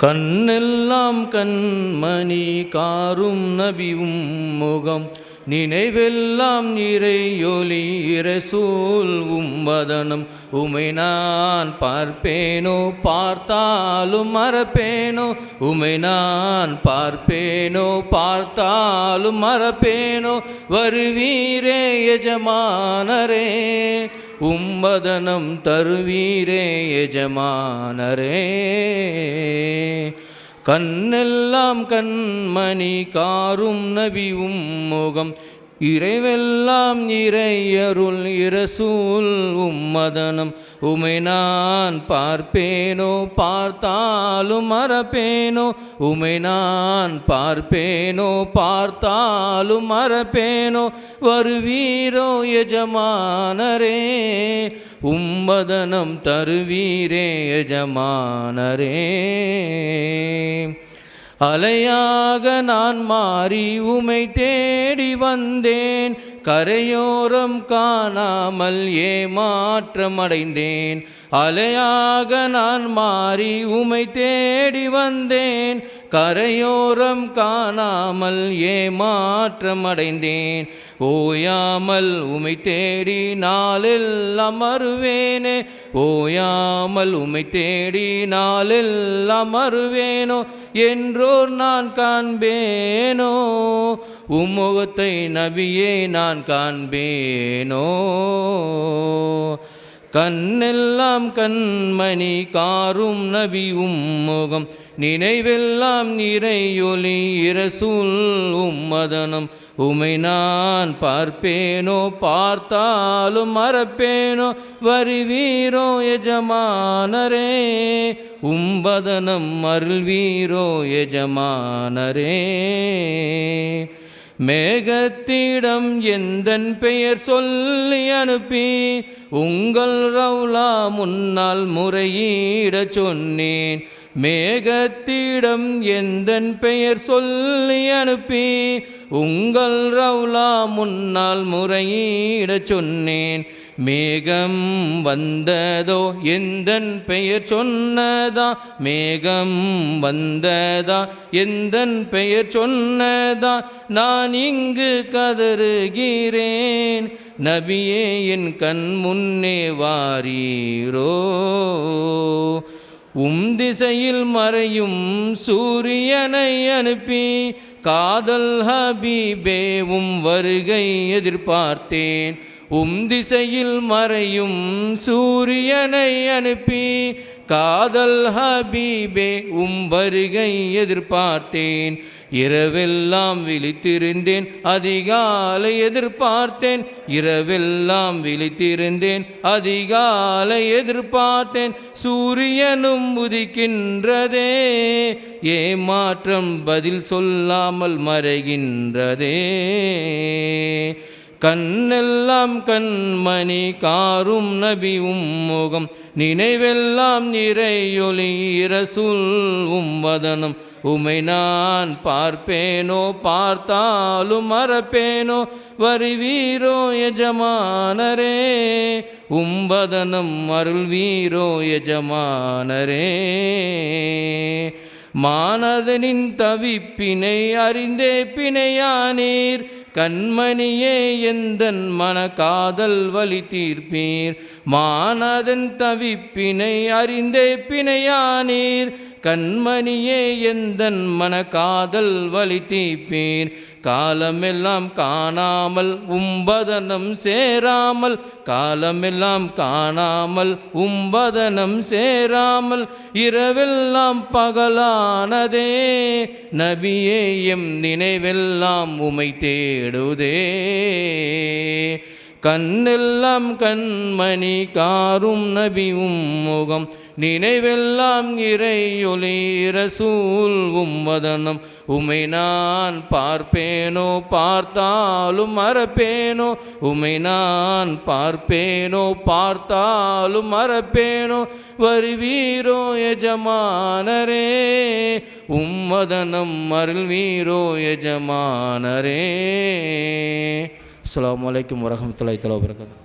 கண்ணெல்லாம் கண்மணி காரும் நபியும் முகம் நினைவெல்லாம் இறையொலி இரசூல் உம்பதனம் உமை நான் பார்ப்பேனோ பார்த்தாலும் மறப்பேனோ. உமை நான் பார்ப்பேனோ பார்த்தாலும் மறப்பேனோ. வருவீரே எஜமானரே. உம்மதனம் தருவீரே எஜமானரே. கண்ணெல்லாம் கண்மணி காரும் நபி உம்முகம். இறைவெல்லாம் இறையருள் இரசூல் உம்மதனம் உமை நான் பார்ப்பேனோ பார்த்தாலும் மறப்பேனோ? உமை நான் பார்ப்பேனோ பார்த்தாலும் மறப்பேனோ? வருவீரோ எஜமானரே உம்பதனம் தருவீரே எஜமானரே. அலையாக நான் மாறி உமை தேடி வந்தேன் கரையோரம் காணாமல் ஏமாற்றமடைந்தேன். அலையாக நான் மாறி உமை தேடி வந்தேன். கரையோரம் காணாமல் ஏமாற்றமடைந்தேன். ஓயாமல் உமை தேடி நாளில் அமருவேனே. ஓயாமல் உமை தேடி நாளில் அமருவேனோ? என்றோர் நான் காண்பேனோ? உம்முகத்தை நபியே நான் காண்பேனோ? கண்ணெல்லாம் கண்மணி காரும் நபி உம்முகம் நினைவெல்லாம் நிறையொலி இரசூல் உம்மதனம் உமை நான் பார்ப்பேனோ? பார்த்தாலும் மறப்பேனோ? வருவீரோ எஜமானரே? உம்பதனம் அருள்வீரோ எஜமானரே? மேகத்திடம் எந்தன் பெயர் சொல்லி அனுப்பி உங்கள் ரவுலா முன்னால் முறையீடச் சொன்னேன். மேகத்திடம் எந்தன் பெயர் சொல்லி அனுப்பி உங்கள் ரவுலா முன்னால் முறையீடச் சொன்னேன். மேகம் வந்ததோ எந்தன் பெயர் சொன்னதா? மேகம் வந்ததா? எந்தன் பெயர் சொன்னதா? நான் இங்கு கதறுகிறேன். நபியே என் கண் முன்னே வாரீரோ. உம் திசையில் மறையும் சூரியனை அனுப்பி காதல் ஹபீபே உம் வருகை எதிர்பார்த்தேன். உம் திசையில் மறையும் சூரியனை அனுப்பி காதல் ஹபீபே உம் வருகை எதிர்பார்த்தேன். இரவெல்லாம் விழித்திருந்தேன் அதிகாலை எதிர்பார்த்தேன். இரவெல்லாம் விழித்திருந்தேன் அதிகாலை எதிர்பார்த்தேன். சூரியனும் உதிக்கின்றதே ஏமாற்றம் பதில் சொல்லாமல் மறைகின்றதே. கண்ணெல்லாம் கண்மணி காரும் நபி உம்முகம். நினைவெல்லாம் நிறையொலி இரசுல் உம்மதனம் உமை நான் பார்ப்பேனோ பார்த்தாலும் மறப்பேனோ வருவீரோ எஜமானரே. உம்பதனம் அருள்வீரோ எஜமானரே. மானதனின் தவிப்பினை அறிந்தே பிணையானீர். கண்மணியே எந்தன் மன காதல் வழி தீர்ப்பீர்? மானதன் தவிப்பினை அறிந்தே பிணையானீர். கண்மணியே எந்தன் மன காதல் வழி தீப்பீர் காலமெல்லாம் காணாமல் உம்பதனம் சேராமல் காலமெல்லாம் காணாமல் உம்பதனம் சேராமல் இரவெல்லாம் பகலானதே நபியே எம் நினைவெல்லாம் உமை தேடுதே. கண்ணெல்லாம் கண்மணி காரும் நபியும் முகம் நினைவெல்லாம் இறையொலி ரசூல் உம்மதனம். உமை நான் பார்ப்பேனோ பார்த்தாலும் மறப்பேனோ. உமை நான் பார்ப்பேனோ பார்த்தாலும் மறப்பேனோ. வருவீரோ எஜமானரே உம்மதனம் அருள்வீரோ எஜமானரே. அஸ்லாம் வலைக்கம் வரமத்துல தஆலா வபரகாத்துஹு